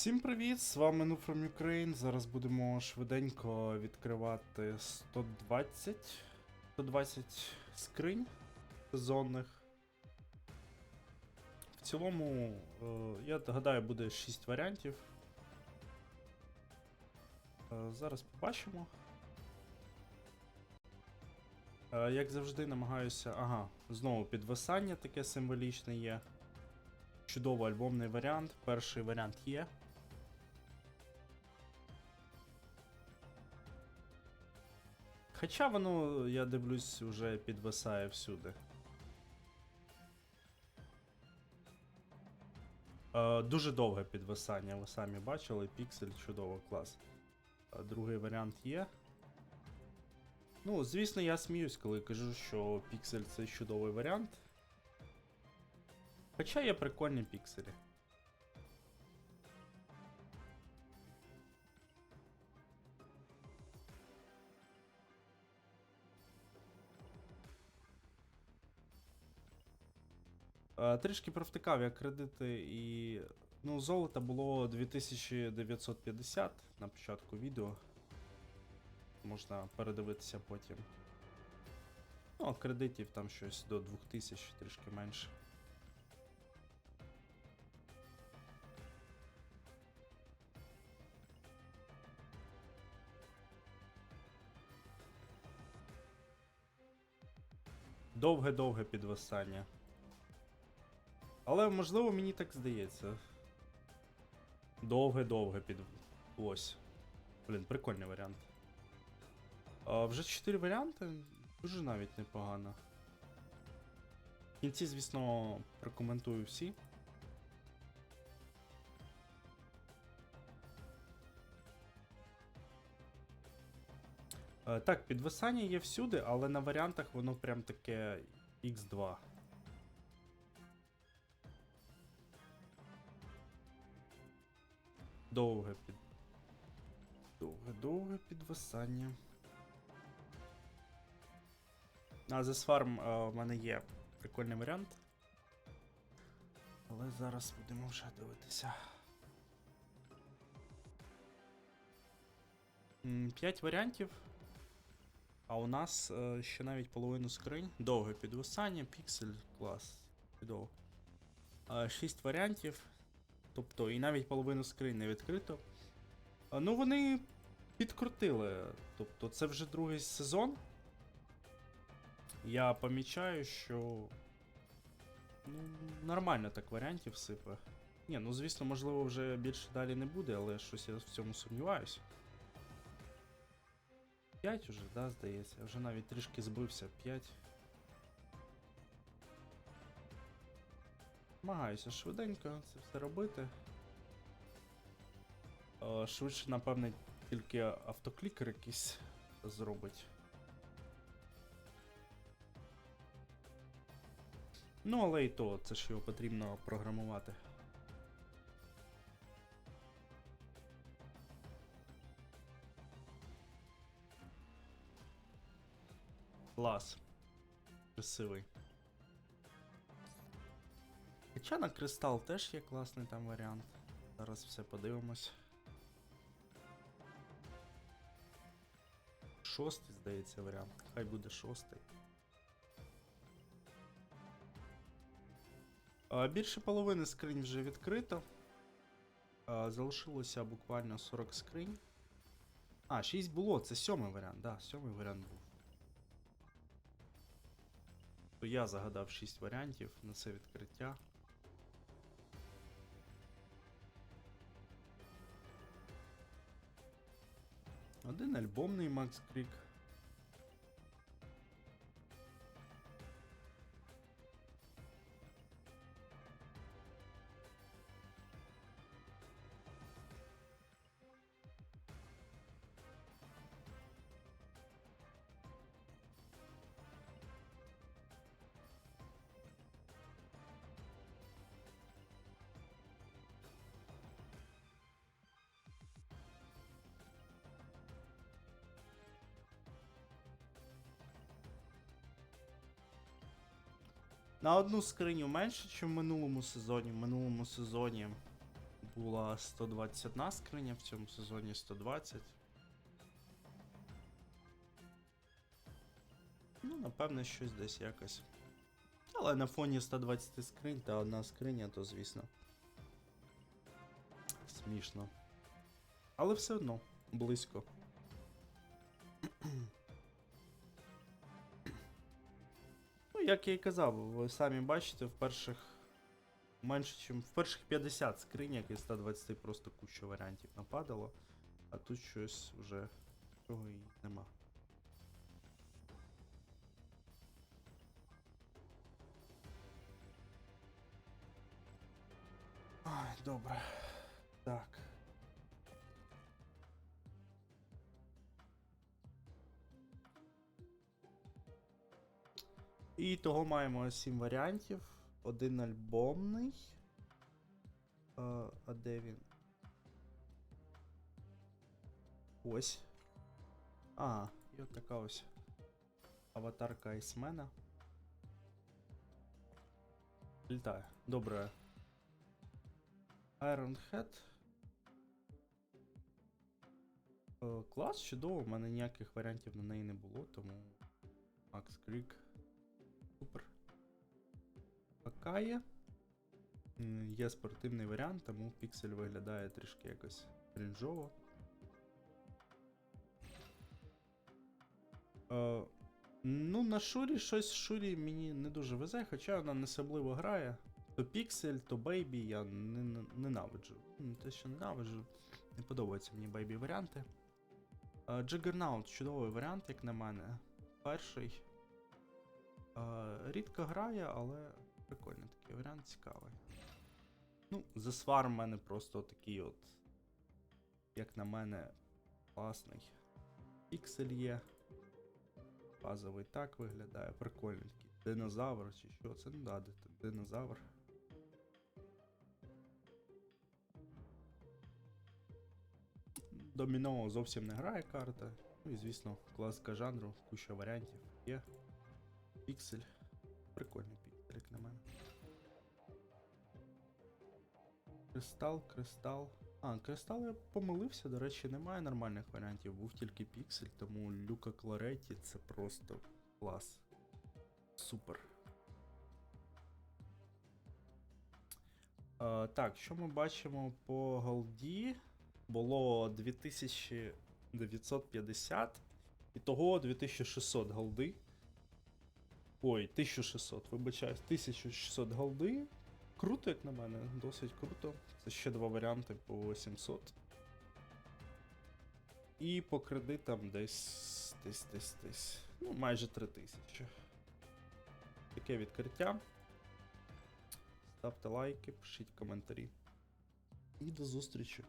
Всім привіт! З вами Ну From Ukraine. Зараз будемо швиденько відкривати 120 120 скринь сезонних. В цілому, е, я гадаю, буде 6 варіантів. Е, Зараз побачимо. Е, Як завжди, намагаюся. Ага, знову підвисання таке символічне є. Чудовий альбомний варіант. Перший варіант є. Хоча воно, я дивлюсь, вже підвисає всюди. Е, дуже довге підвисання, ви самі бачили, піксель чудово, клас. Е, другий варіант є. Ну, звісно, я сміюсь, коли кажу, що піксель це чудовий варіант. Хоча є прикольні пікселі. Трішки провтикав я кредити і. Ну, золота було 2950 на початку відео. Можна передивитися потім. Ну, а кредитів там щось до 2000, трішки менше. Довге-довге підвисання. Але можливо мені так здається. Довге-довге під. Ось. Блін, прикольний варіант. А, вже 4 варіанти. Дуже навіть непогано. В кінці, звісно, прокоментую всі. Е, Так, підвисання є всюди, але на варіантах воно прям таке X2. Довге під. Довге-довге підвисання. А The Farm е, в мене є прикольний варіант. Але зараз будемо вже дивитися. 5 варіантів. А у нас е, ще навіть половину скринь. Довге підвисання, піксель, клас. Чудово. 6 варіантів. Тобто і навіть половину скринь не відкрито. Ну, вони підкрутили. Тобто, це вже другий сезон. Я помічаю, що. Ну, нормально так варіантів сипе. Ні, ну звісно, можливо, вже більше далі не буде, але щось я в цьому сумніваюсь. 5 уже, да, здається. Я вже навіть трішки збився. 5. Намагаюся швиденько це все робити. Е, Швидше, напевне, тільки автоклікер якийсь зробить. Ну, але і то, це ж його потрібно програмувати. Клас. Красивий. Хоча на кристал теж є класний там варіант. Зараз все подивимось. Шостий, здається, варіант. Хай буде шостий. Більше половини скринь вже відкрито. Залишилося буквально 40 скринь. А, 6 було, це сьомий варіант, да, сьомий варіант був. То я загадав 6 варіантів на це відкриття. Один альбомний Макс Крік. На одну скриню менше, ніж в минулому сезоні. В минулому сезоні була 121 скриня, в цьому сезоні 120. Ну, напевне, щось десь якось. Але на фоні 120 скринь та одна скриня, то звісно. Смішно. Але все одно близько. Ну, як я і казав, ви самі бачите, в перших. Менше, ніж в перших 50 скринях із 120 просто куча варіантів нападало, а тут щось вже цього і нема. Ай, добре. Так. І того маємо 7 варіантів. Один альбомний. А, а де він? Ось. А, і от така ось аватарка Айсмена. Літає. Добре. Iron Head. Е, Клас, чудово, в мене ніяких варіантів на неї не було, тому Макс Крік. Акає. Є спортивний варіант, тому піксель виглядає трішки якось крінжово. Е, ну, на Шурі щось Шурі мені не дуже везе, хоча вона не особливо грає. То Піксель, то Бейбі я не, не- ненавиджу. Не те, що ненавиджу. Не подобаються мені Бейбі варіанти. Е, чудовий варіант, як на мене. Перший. Е, рідко грає, але прикольний такий варіант, цікавий. Ну, Зесвар в мене просто такий от, як на мене, класний. Піксель є. Базовий так виглядає, прикольний такий. Динозавр чи що? Це ну да, динозавр. Доміно зовсім не грає карта. Ну і звісно, класика жанру, куча варіантів є. Піксель. Прикольний піксель, як на мене. Кристал, кристал. А, кристал я помилився, до речі, немає нормальних варіантів, був тільки піксель, тому Люка Клареті це просто клас. Супер. Е, так, що ми бачимо по голді? Було 2950, і того 2600 голди. Ой, 1600, вибачаюсь, 1600 голди. Круто, як на мене, досить круто. Це ще два варіанти по 700. І по кредитам десь. десь, десь, десь. Ну, майже 3000. Таке відкриття. Ставте лайки, пишіть коментарі. І до зустрічі.